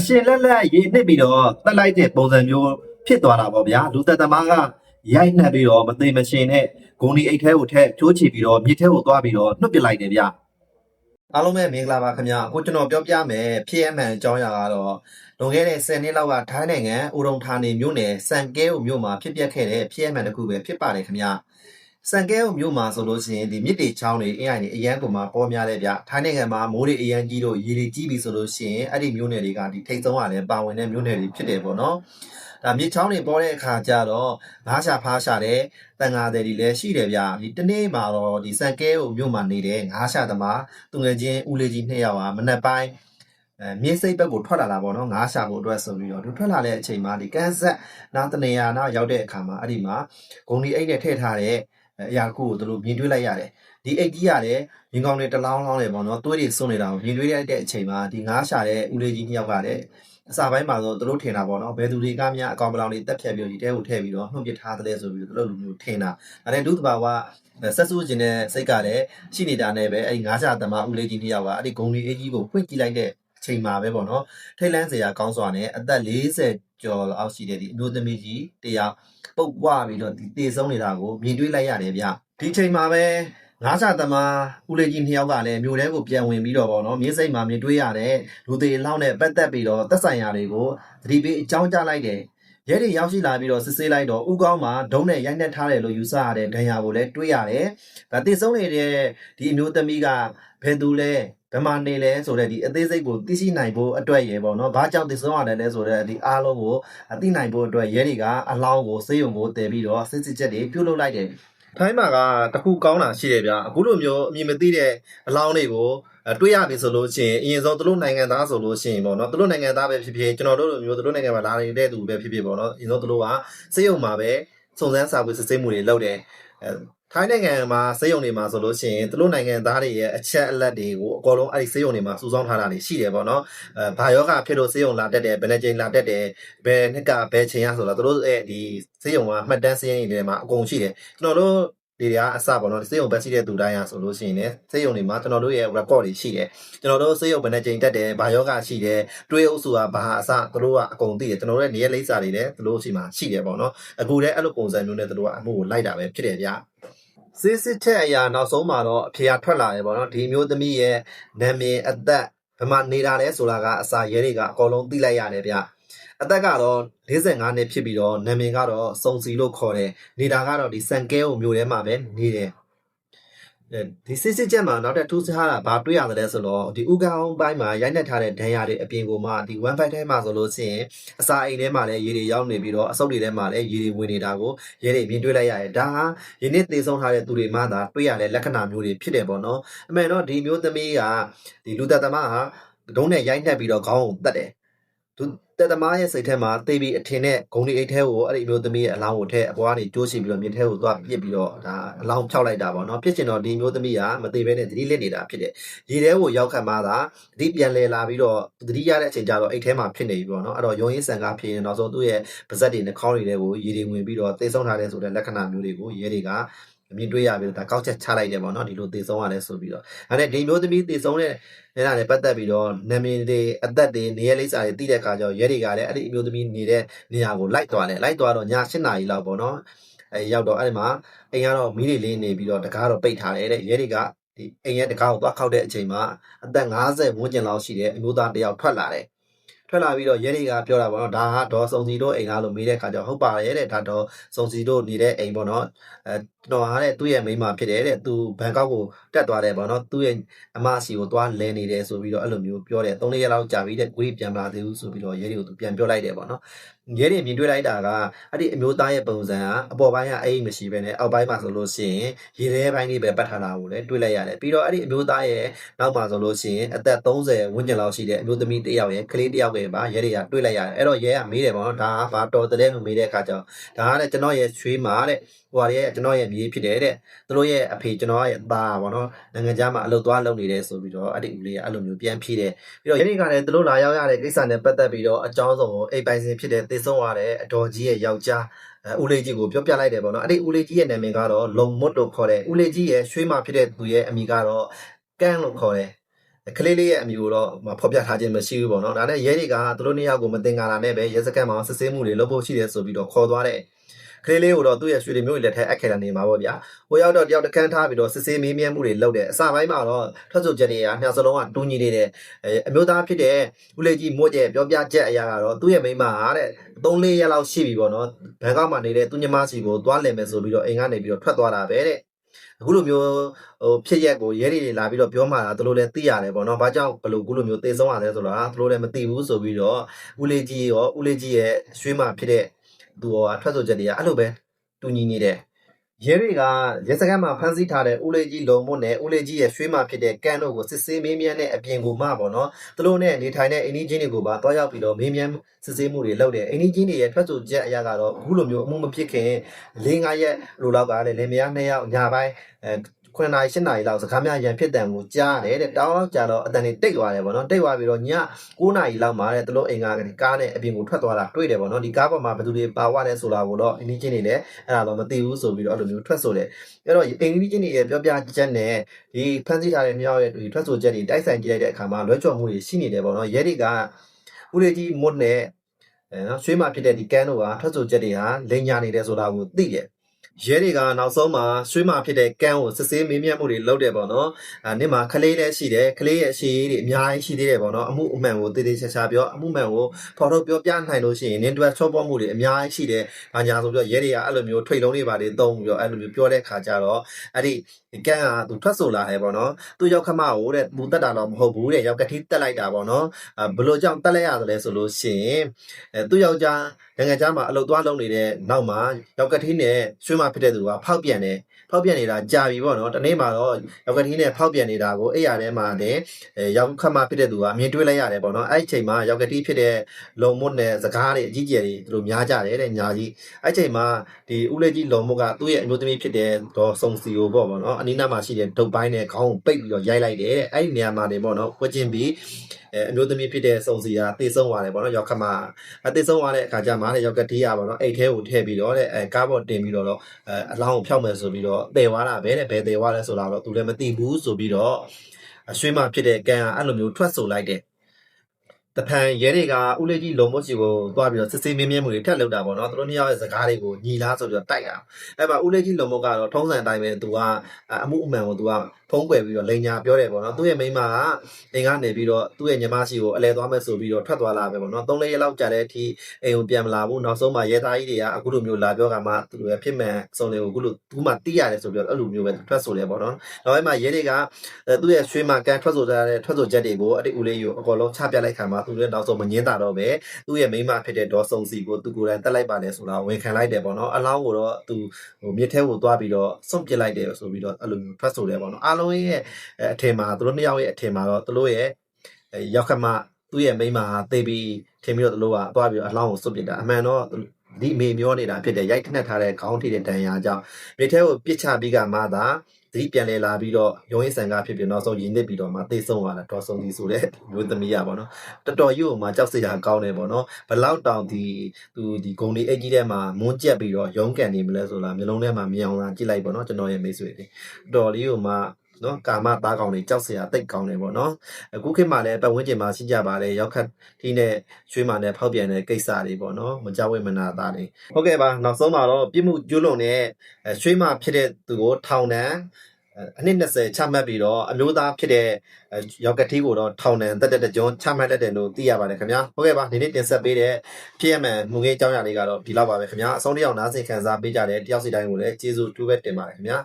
အရှင်လက်လက်ရေနှစ်ပြီးတော့တက်လိုက်တဲ့ပုံစံမျိုးဖြစ်သွားတာပေါ့ဗျာလူသက်သမားကရိုက်နှက်ပြီးတော့မသိမရှင်နဲ့ဂုံဒီအိတ်ထဲကိုထက်ချိုးချပြီးတော့မြစ်ထဲကိုသွားပြီးတော့နှုတ်ပစ်လိုက်တယ်ဗျအားလုံးပဲမင်္ဂလာပါခင်ဗျာအခုကျွန်တော်ပြောပြမယ်ဖြစ်အမှန်အကြောင်းအရာကတော့လွန်ခဲ့တဲ့10နှစ်လောက်ကထိုင်းနိုင်ငံဦးရုံဌာနေမြို့နယ်စံကဲဦးမြို့မှာဖြစ်ပျက်ခဲ့တဲ့ဖြစ်အမှန်တစ်ခုပဲဖြစ်ပါတယ်ခင်ဗျာ စံကဲဦးမြို့မှာဆိုလို့ရှိရင်ဒီမြစ်တေချောင်းတွေအင်းအိုင်တွေအရန်ကုန်မှာပေါ်များတယ်ဗျထိုင်းနိုင်ငံမှာမိုးတွေအရန်ကြီးလို့ရေတွေကြီးပြီဆိုလို့ရှိရင်အဲ့ဒီမြို့နယ်တွေကဒီထိတ်ဆုံးကလည်းပါဝင်တဲ့မြို့နယ်တွေဖြစ်တယ်ပေါ့နော်ဒါမြစ်ချောင်းတွေပေါ်တဲ့အခါကျတော့ငါးရှာဖားရှာတဲ့တန်ငါတွေတွေလည်းရှိတယ်ဗျဒီတနေ့မှာတော့ဒီစံကဲဦးမြို့မှာနေတဲ့ငါးရှာသမားသူငယ်ချင်းဦးလေးကြီးနှစ်ယောက်ဟာမနက်ပိုင်းအဲမြေစိတ်ဘက်ကိုထွက်လာတာပေါ့နော်ငါးရှာဖို့အတွက်ဆိုပြီးတော့သူထွက်လာတဲ့အချိန်မှာဒီကန်ဆက်နာတနေယာနာရောက်တဲ့အခါမှာအဲ့ဒီမှာဂုံဒီအိတ်နဲ့ထည့်ထားတဲ့ အရာတစ်ခုကိုသူတို့မြင်တွေ့လိုက်ရတယ်ဒီအိတ်ကြီးရတယ်မြင်ကောင်းတွေတလောင်းလောင်းတယ်ပေါ့နော်သွေးတွေစွန့်နေတာကိုမြင်တွေ့ရတဲ့အချိန်မှာဒီငါးရှာတဲ့ဦးလေးကြီးနှစ်ယောက်ကလည်းအစာပိုင်းမှာဆိုသူတို့ထင်တာပေါ့နော်ဘယ်သူတွေကများအကောင်ပလောင်တွေတက်ဖြတ်ပြီးဒီတဲကိုထည့်ပြီးတော့နှုတ်ပစ်ထားတယ်ဆိုပြီးသူတို့လူမျိုးထင်တာဒါနဲ့ဒုသဘာဝဆက်ဆူခြင်းတဲ့စိတ်ကလည်းရှိနေတာနဲ့ပဲအဲဒီငါးရှာသမားဦးလေးကြီးနှစ်ယောက်ကအဲ့ဒီဂုံလီအေးကြီးကိုဖွင့်ကြည့်လိုက်တဲ့အချိန်မှာပဲပေါ့နော်ထိတ်လန့်စရာကောင်းစွာနဲ့အသက်40 ကျော်အောက်ရှိတဲ့ဒီအမျိုးသမီးကြီးတယောက်ပုတ်ပွားပြီးတော့ဒီတေဆုံးနေတာကိုမြင်တွေ့လိုက်ရတယ်ဗျဒီချိန်မှာပဲငါးစာသမားဦးလေးကြီးနှစ်ယောက်ကလည်းမြို့ထဲကိုပြန်ဝင်ပြီးတော့ဗောနော်မြင်းစိတ်မှာမြင်တွေ့ရတဲ့လူသေးလောက်နဲ့ပတ်သက်ပြီးတော့သက်ဆိုင်ရာတွေကိုသတိပေးအကြောင်းကြားလိုက်တယ်ရဲတွေရောက်ရှိလာပြီးတော့စစ်ဆေးလိုက်တော့ဥကောင်းမှာဒုံးနဲ့ရိုက်နှက်ထားတယ်လို့ယူဆရတဲ့ဒဏ်ရာကိုလည်းတွေ့ရတယ်။ဒါတေဆုံးနေတဲ့ဒီအမျိုးသမီးကဘယ်သူလဲ ဘယ်မှာနေလဲဆိုတဲ့ဒီအသေးစိတ်ကိုသိရှိနိုင်ဖို့အတွက်ရယ်ပေါ့နော်။ဘာကြောင့်တေဆုံးရတယ်လဲဆိုတဲ့ဒီအားလုံးကိုအသိနိုင်ဖို့အတွက်ရဲတွေကအလောင်းကိုစေးရုံကိုတည်ပြီးတော့စစ်စစ်ချက်တွေပြုတ်လုလိုက်တယ်။ထိုင်းမှာကတခုကောင်းတာရှိတယ်ဗျ။အခုလိုမျိုးအမြင်မသိတဲ့အလောင်းတွေကိုအဲတွေးရပြီဆိုလို့ရှိရင်အရင်ဆုံးသူတို့နိုင်ငံသားဆိုလို့ရှိရင်ပေါ့နော်သူတို့နိုင်ငံသားပဲဖြစ်ဖြစ်ကျွန်တော်တို့လိုမျိုးသူတို့နိုင်ငံမှာလာနေတဲ့သူပဲဖြစ်ဖြစ်ပေါ့နော်အရင်ဆုံးသူတို့ကစေးရုံမှာပဲစုံစမ်းစာပွေစစ်ဆေးမှုတွေလုပ်တယ်။အဲ ထိုင်းနိုင်ငံမှာစေးရုံတွေမှာဆိုလို့ရှိရင်သူတို့နိုင်ငံသားတွေရဲ့အချက်အလက်တွေကိုအကုန်လုံးအဲ့ဒီစေးရုံတွေမှာစုဆောင်းထားတာတွေရှိတယ်ပေါ့နော်။အဲဘာယောဂဖြစ်လို့စေးရုံလာတက်တယ်ဘယ်နှချိန်လာတက်တယ်ဘယ်နှစ်ကဘယ်ချိန်ရဆိုတော့သူတို့ရဲ့ဒီစေးရုံကမှတ်တမ်းစရင်းတွေထဲမှာအကုန်ရှိတယ်ကျွန်တော်တို့ဒီတွေကအစပေါ့နော်စေးရုံဘက်ရှိတဲ့သူတိုင်းอ่ะဆိုလို့ရှိရင်လည်းစေးရုံတွေမှာကျွန်တော်တို့ရဲ့ record တွေရှိတယ်ကျွန်တော်တို့စေးရုံဘယ်နှချိန်တက်တယ်ဘာယောဂရှိတယ်တွေးအုပ်စုကဘာအစသူတို့ကအကုန်သိတယ်ကျွန်တော်တို့ရဲ့နေရာလိပ်စာတွေလည်းသူတို့ရှိမှာရှိတယ်ပေါ့နော်အခုလည်းအဲ့လိုပုံစံမျိုးနဲ့သူတို့ကအမှုကိုလိုက်တာပဲဖြစ်တယ်ဗျာ စစ်စစ်ချက်အရာနောက်ဆုံးမှာတော့အဖေကထွက်လာတယ်ပေါ့နော်ဒီမျိုးသမီးရဲ့နာမည်အသက်ဘယ်မှာနေတာလဲဆိုတာကအစာရဲတွေကအကုန်လုံးသိလိုက်ရတယ်ဗျအသက်ကတော့45နှစ်ဖြစ်ပြီးတော့နာမည်ကတော့စုံစီလို့ခေါ်တယ်နေတာကတော့ဒီစံကဲကိုမျိုးထဲမှာပဲနေတယ်အဲ ဒီစစ်စစ်ချက်မှာနောက်ထပ်ထူးခြားတာဘာတွေ့ရတယ်လဲဆိုတော့ဒီဥကောင်းပိုင်းမှာရိုက်နှက်ထားတဲ့ဒဏ်ရာတွေအပြင်ကိုမှဒီ one fight ထဲမှာဆိုလို့ရှိရင်အစာအိမ်ထဲမှာလည်းရေတွေရောက်နေပြီးတော့အဆုပ်တွေထဲမှာလည်းရေတွေဝင်နေတာကိုရဲတွေမြင်တွေ့လိုက်ရတယ်ဒါဟာယနေ့သေဆုံးထားတဲ့သူတွေမှသာတွေ့ရတဲ့လက္ခဏာမျိုးတွေဖြစ်တယ်ပေါ့နော်အမှန်တော့ဒီမျိုးသမီးကဒီလူသက်သမားဟာဒုံးနဲ့ရိုက်နှက်ပြီးတော့ခေါင်းကိုတတ်တယ်သူ တက်သမားရဲ့စိတ်ထဲမှာတေးပြီးအထင်နဲ့ဂုံဒီအိတ်ထဲကိုအဲ့ဒီအမျိုးသမီးရဲ့အလောင်းကိုထည့်အပေါ်ကနေကျိုးချပြီးတော့မြင်ထဲကိုသွားပြစ်ပြီးတော့ဒါအလောင်းဖြောက်လိုက်တာပေါ့နော်ဖြစ်ချင်တော့ဒီအမျိုးသမီးကမသေးဘဲနဲ့သတိလစ်နေတာဖြစ်တယ်ရေထဲကိုရောက်ခံမှသာသတိပြန်လဲလာပြီးတော့သတိရတဲ့အချိန်ကျတော့အိတ်ထဲမှာဖြစ်နေပြီပေါ့နော်အဲ့တော့ရုံရင်းဆန်ကားဖြစ်ရင်နောက်ဆုံးသူ့ရဲ့ပါဇက်တွေနှာခေါင်းတွေထဲကိုရေတွေဝင်ပြီးတော့သေဆုံးထားတဲ့ဆိုတဲ့လက္ခဏာမျိုးတွေကိုရဲတွေက မြင်တွေ့ရပြီးတော့ဒါကောက်ချက်ချလိုက်တယ်ပေါ့နော်ဒီလိုသေဆုံးရတယ်ဆိုပြီးတော့အဲ့ဒါဒီမျိုးသမီးသေဆုံးတဲ့အဲ့ဒါနဲ့ပတ်သက်ပြီးတော့နာမည်တွေအသက်တွေနေရာလိပ်စာတွေတိတဲ့အခါကျတော့ရဲတွေကလည်းအဲ့ဒီအမျိုးသမီးနေတဲ့နေရာကိုလိုက်သွားတယ်လိုက်သွားတော့ည7နာရီလောက်ပေါ့နော်အဲရောက်တော့အဲ့ဒီမှာအိမ်ကတော့မီးတွေလင်းနေပြီးတော့တကားတော့ပိတ်ထားတယ်တဲ့ရဲတွေကဒီအိမ်ရဲ့တကားကိုသွားခောက်တဲ့အချိန်မှာအသက်50ဝန်းကျင်လောက်ရှိတဲ့အမျိုးသားတစ်ယောက်ထွက်လာတယ် ထွက်လာပြီးတော့ရဲတွေကပြောတာပေါ့နော်ဒါဟာဒေါ်စုံစီတို့အိမ်လားလို့မေးတဲ့ခါကျတော့ဟုတ်ပါတယ်တဲ့ဒါဒေါ်စုံစီတို့နေတဲ့အိမ်ပေါ့နော်အဲကျွန်တော်ဟာတဲ့သူ့ရဲ့မိန်းမဖြစ်တယ်တဲ့သူဘန်ကောက်ကိုတက်သွားတယ်ပေါ့နော်သူ့ရဲ့အမစီကိုသွားလဲနေတယ်ဆိုပြီးတော့အဲ့လိုမျိုးပြောတယ်၃ရက်လောက်ကြာပြီတဲ့ကိုကြီးပြန်မလာသေးဘူးဆိုပြီးတော့ရဲတွေကိုသူပြန်ပြောလိုက်တယ်ပေါ့နော်ရဲတွေမြင်တွေ့လိုက်တာကအဲ့ဒီအမျိုးသားရဲ့ပုံစံကအပေါ်ပိုင်းကအိမ်မရှိဘဲနဲ့အောက်ပိုင်းမှာဆိုလို့ရှိရင်ရေထဲပိုင်းလေးပဲပတ်ထားတာကိုလည်းတွေ့လိုက်ရတယ်ပြီးတော့အဲ့ဒီအမျိုးသားရဲ့နောက်မှာဆိုလို့ရှိရင်အသက်30ဝန်းကျင်လောက်ရှိတဲ့အမျိုးသမီးတစ်ယောက်ရဲ့ကလေးတစ်ယောက်ရဲ့ပါရဲတွေကတွေ့လိုက်ရတယ်အဲ့တော့ရဲကမေးတယ်ပေါ့နော်ဒါကဘာတော်တဲ့လို့မေးတဲ့အခါကျတော့ဒါကလည်းကျွန်တော်ရဲ့ချွေးမှာတဲ့ဟိုဟာရဲ့ကျွန်တော်ရဲ့မြေးဖြစ်တယ်တဲ့သူတို့ရဲ့အဖေကျွန်တော်ရဲ့သားပေါ့နော်နိုင်ငံခြားမှာအလုပ်သွားလုပ်နေတယ်ဆိုပြီးတော့အဲ့ဒီဦးလေးကအဲ့လိုမျိုးပြန်ဖြေတယ်ပြီးတော့ရဲတွေကလည်းသူတို့လာရောက်ရတဲ့ကိစ္စနဲ့ပတ်သက်ပြီးတော့အကြောင်းစုံကိုအိမ်ပိုင်စင်ဖြစ်တဲ့သေဆုံးရတဲ့အတော်ကြီးရဲ့ယောက်ျားအဲဦးလေးကြီးကိုပြောပြလိုက်တယ်ပေါ့နော်အဲ့ဒီဦးလေးကြီးရဲ့နာမည်ကတော့လုံမွတ်လို့ခေါ်တယ်ဦးလေးကြီးရဲ့ရွှေမဖြစ်တဲ့သူရဲ့အမိကတော့ကန်းလို့ခေါ်တယ် ကလေးလေးရဲ့အမျိုးတော့မဖော်ပြထားခြင်းမရှိဘူးပေါ့နော်ဒါနဲ့ရဲတွေကသူတို့နှစ်ယောက်ကိုမတင်ကာလာနဲ့ပဲရဲစခန်းမှာစစ်ဆေးမှုတွေလုပ်ဖို့ရှိတယ်ဆိုပြီးတော့ခေါ်သွားတဲ့ကလေးလေးကိုတော့သူ့ရဲ့ရွှေတွေမျိုးတွေလက်ထက်အပ်ခဲ့တာနေမှာပေါ့ဗျာဟိုရောက်တော့တယောက်တကန်းထားပြီးတော့စစ်ဆေးမေးမြန်းမှုတွေလုပ်တယ်အစပိုင်းမှာတော့ထွက်ဆိုချက်တွေကနှစ်စလုံးကတူညီနေတယ်အဲအမျိုးသားဖြစ်တဲ့ဦးလေးကြီးမို့ကျဲပြောပြချက်အရာကတော့သူ့ရဲ့မိန်းမကတဲ့3-4ရက်လောက်ရှိပြီပေါ့နော်ဘန်ကောက်မှာနေတဲ့သူညီမစီကိုသွားလည်မယ်ဆိုပြီးတော့အိမ်ကနေပြီးတော့ထွက်သွားတာပဲတဲ့ အခုလိုမျိုးဟိုဖြစ်ရက်ကိုရဲတွေလာပြီးတော့ပြောမှတာသူတို့လည်းသိရတယ်ပေါ့နော်။ဘာကြောင့်ဘလို့အခုလိုမျိုးသေဆုံးရတယ်ဆိုတာသူတို့လည်းမသိဘူးဆိုပြီးတော့ဦးလေးကြီးရောဦးလေးကြီးရဲ့ရွှေမဖြစ်တဲ့သူရောထွက်ဆိုချက်တွေကအဲ့လိုပဲတူညီနေတယ်။ ရဲတွေကရဲစခန်းမှာဖမ်းဆီးထားတဲ့ဦးလေးကြီးလုံမွတ်နဲ့ဦးလေးကြီးရဲ့ရွှေမဖြစ်တဲ့ကန်တို့ကိုစစ်ဆေးမေးမြန်းတဲ့အပြင်ကိုမှပေါ့နော်။သူတို့နဲ့နေထိုင်တဲ့အိန္ဒိချင်းတွေကိုပါတွားရောက်ပြီးတော့မေးမြန်းစစ်ဆေးမှုတွေလုပ်တယ်။အိန္ဒိချင်းတွေရဲ့ထွက်ဆိုချက်အရာကတော့အခုလိုမျိုးအမှုမဖြစ်ခင်၄၅ရက်လိုလောက်ကလည်းလင်မယား၂ယောက်ညာပိုင်းအဲ 9နာရီ10နာရီလောက်စကားများရန်ဖြစ်တံကိုကြားတယ်တဲ့တောင်းလောက်ကြာတော့အတန်တွေတိတ်သွားတယ်ဗောနော်တိတ်သွားပြီးတော့ည9နာရီလောက်မှာတဲ့သူတို့အိမ်ကဒီကားနဲ့အပြင်ကိုထွက်သွားတာတွေ့တယ်ဗောနော်ဒီကားပေါ်မှာဘယ်သူတွေပါသွားလဲဆိုတာကိုတော့အင်းကြီးချင်းတွေလည်းအဲ့ဒါတော့မသိဘူးဆိုပြီးတော့အဲ့လိုမျိုးထွက်ဆိုတယ်အဲ့တော့အင်းကြီးချင်းတွေရဲ့ပြောပြချက်နဲ့ဒီဖန်ဆီးထားတဲ့မြောက်ရဲ့ဒီထွက်ဆိုချက်တွေတိုက်ဆိုင်ကြည့်လိုက်တဲ့အခါမှာလွဲချော်မှုတွေရှိနေတယ်ဗောနော်ရဲတွေကဦးလေးကြီးမွတ်နဲ့အဲနော်ရွှေမဖြစ်တဲ့ဒီကန်းတို့ကထွက်ဆိုချက်တွေဟာလိန်ညာနေတယ်ဆိုတာကိုသိတယ် ရဲတွေကနောက်ဆုံးမှာရွှေမာဖြစ်တဲ့ကန်းကိုစစ်ဆေးမေးမြန်းမှုတွေလုပ်တယ်ပေါ့နော်။အဲနေ့မှာကလေးလည်းရှိတယ်။ကလေးရဲ့အရှိတွေအများကြီးရှိသေးတယ်ပေါ့နော်။အမှုအမှန်ကိုတည်တည်ချာချာပြောအမှုမှန်ကိုဖော်ထုတ်ပြောပြနိုင်လို့ရှိရင်နင်းတွက်ချောပေါ်မှုတွေအများကြီးရှိတယ်။ဘာညာဆိုပြီးတော့ရဲတွေကအဲ့လိုမျိုးထိတ်လုံးတွေပါတွေတုံးပြီးတော့အဲ့လိုမျိုးပြောတဲ့ခါကျတော့အဲ့ဒီကန်းကသူထွက်ဆိုလာတယ်ပေါ့နော်။သူရောက်ခမကိုတဲ့သူတက်တာတော့မဟုတ်ဘူးတဲ့။ရောက်ကတိတက်လိုက်တာပေါ့နော်။အဲဘယ်လိုကြောင့်တက်လိုက်ရတယ်လဲဆိုလို့ရှိရင်အဲသူယောက်ျား နိုင်ငံခြားမှာအလုပ်သွားလုပ်နေတဲ့နောက်မှာရောက်ကတိနဲ့ရွှေမဖြစ်တဲ့သူကဖောက်ပြန်တယ်ဖောက်ပြန်နေတာကြာပြီပေါ့နော်တနေ့မှာတော့ရောက်ကတိနဲ့ဖောက်ပြန်နေတာကိုအဲ့ရထဲမှာလည်းအဲရောက်ခတ်မှဖြစ်တဲ့သူကအမြင်တွေ့လိုက်ရတယ်ပေါ့နော်အဲ့ဒီချိန်မှာရောက်ကတိဖြစ်တဲ့လုံမွတ်နဲ့စကားတွေအကြီးကျယ်တွေသူတို့များကြတယ်တဲ့ညာကြီးအဲ့ချိန်မှာဒီဦးလေးကြီးလုံမွတ်ကသူ့ရဲ့အမျိုးသမီးဖြစ်တဲ့ဒေါ်စုံစီကိုပေါ့ပေါ့နော်အနီးနားမှာရှိတဲ့ဒုတ်ပိုင်းနဲ့ခေါင်းကိုပိတ်ပြီးတော့ရိုက်လိုက်တယ်တဲ့အဲ့ဒီနေရာမှာနေပေါ့နော်ဝက်ကျင်ပြီးအဲအမျိုးသမီးဖြစ်တဲ့စုံစီကတေဆုံးသွားတယ်ပေါ့နော်ရောက်ခတ်မှအသေးဆုံးသွားတဲ့အခါကျမှလည်းရောက်ကတိရပါတော့အိတ်ထဲကိုထည့်ပြီးတော့တဲ့အဲကားပေါ်တင်ပြီးတော့တော့အဲအလောင်းကိုဖျောက်မယ်ဆိုပြီးတော့တည်သွားတာပဲတဲ့ဘယ်တည်သွားလဲဆိုတာတော့သူလည်းမသိဘူးဆိုပြီးတော့အရွှေမဖြစ်တဲ့ကန်ကအဲ့လိုမျိုးထွက်ဆိုလိုက်တယ် တဖန်ရဲတွေကဦးလေးကြီးလုံမုတ်စီကိုသွားပြီးတော့စစ်ဆေးမင်းမြဲမှုတွေထက်လောက်တာပေါ့နော်သူတို့နှစ်ယောက်ရဲ့စကားတွေကိုညီလားဆိုပြီးတော့တိုက်တာအဲ့မှာဦးလေးကြီးလုံမုတ်ကတော့ထုံးစံအတိုင်းပဲသူကအမှုအမှန်ကိုသူကဖုံးကွယ်ပြီးတော့လိန်ညာပြောတယ်ပေါ့နော်သူ့ရဲ့မိန်းမကအိမ်ကနေပြီးတော့သူ့ရဲ့ညီမရှိကိုအလဲသွားမယ်ဆိုပြီးတော့ထွက်သွားလာပဲပေါ့နော်၃လေးရက်လောက်ကြာတဲ့အထိအိမ်ကိုပြန်မလာဘူးနောက်ဆုံးမှရဲသားကြီးတွေကအခုလိုမျိုးလာပြောကမှသူတို့ရဲ့ဖြစ်မှန်စုံတွေကိုအခုလိုသူမှတိရတယ်ဆိုပြီးတော့အဲ့လိုမျိုးပဲထွက်ဆိုတယ်ပေါ့နော်နောက်ပိုင်းမှာရဲတွေကအဲသူ့ရဲ့ရွှေမာကန်ထွက်ဆိုကြတဲ့ထွက်ဆိုချက်တွေကိုအဲ့ဒီဦးလေးကိုအကောလုံးချပြလိုက်ခါမှာသူလည်းနောက်ဆုံးမငင်းတာတော့ပဲသူ့ရဲ့မိန်းမဖြစ်တဲ့ဒေါ်စုံစီကိုသူကိုယ်တိုင်တက်လိုက်ပါလေဆိုတာဝန်ခံလိုက်တယ်ပေါ့နော်အလောင်းကိုတော့သူဟိုမြစ်ထဲကိုသွားပြီးတော့စွန့်ပစ်လိုက်တယ်ဆိုပြီးတော့အဲ့လိုမျိုးထွက်ဆိုတယ်ပေါ့နော်အားလုံးရဲ့အထင်မှာသူတို့နှစ်ယောက်ရဲ့အထင်မှာတော့သူတို့ရဲ့ရောက်ခမသူ့ရဲ့မိန်းမသေပြီးထင်ပြီးတော့သူတို့ကသွားပြီးတော့အလောင်းကိုစွန့်ပစ်တာအမှန်တော့ ဒီအမေမျောနေတာဖြစ်တယ်ရိုက်ထက်ထားတဲ့ခေါင်းထိတဲ့တန်ရာကြောင့်မြေထဲကိုပြစ်ချပြီးကမှသာသတိပြန်လဲလာပြီးတော့ရုံးရင်ဆန်ကားဖြစ်ပြီးနောက်ဆုံးရင်းနစ်ပြီးတော့မှသိဆုံးသွားတာဒေါ်ဆုံးစီဆိုတဲ့မျိုးသမီးရပါတော့တော်တော်ကြီးကိုမှကြောက်စရာကောင်းတယ်ပေါ့နော်ဘလောက်တောင်ဒီသူဒီဂုံလေးအိတ်ကြီးထဲမှာမွန်းကျက်ပြီးတော့ရုံးကန်နေမလဲဆိုလားမျိုးလုံးထဲမှာမြင်အောင်လာကြည့်လိုက်ပေါ့နော်ကျွန်တော်ရဲ့မိတ်ဆွေတွေတော်လေးကိုမှ နော်ကာမသားကောင်တွေကြောက်စရာတိတ်ကောင်းတယ်ပေါ့နော်အခုခေတ်မှာလည်းပတ်ဝန်းကျင်မှာရှိကြပါတယ်ရောက်ခတ်ဒီနဲ့ရွှေမာနဲ့ဖောက်ပြန်တဲ့ကိစ္စတွေပေါ့နော်မကြဝဲမနာသားတွေဟုတ်ကဲ့ပါနောက်ဆုံးမှာတော့ပြစ်မှုကျူးလွန်တဲ့အဲရွှေမာဖြစ်တဲ့သူကိုထောင်ဒဏ်အဲအနှစ်20ချမှတ်ပြီးတော့အမျိုးသားဖြစ်တဲ့အဲရောက်ကတိကိုတော့ထောင်ဒဏ်တက်တက်တကြွချမှတ်တတ်တယ်လို့သိရပါတယ်ခင်ဗျာဟုတ်ကဲ့ပါဒီနေ့တင်ဆက်ပေးတဲ့ဖြစ်ရမှန်မူငယ်အကြောင်းအရာလေးကတော့ဒီလောက်ပါပဲခင်ဗျာအဆုံးတစ်ယောက်နားဆင်ခံစားပေးကြတဲ့တယောက်စီတိုင်းကိုလည်းကျေးဇူးတူပဲတင်ပါတယ်ခင်ဗျာ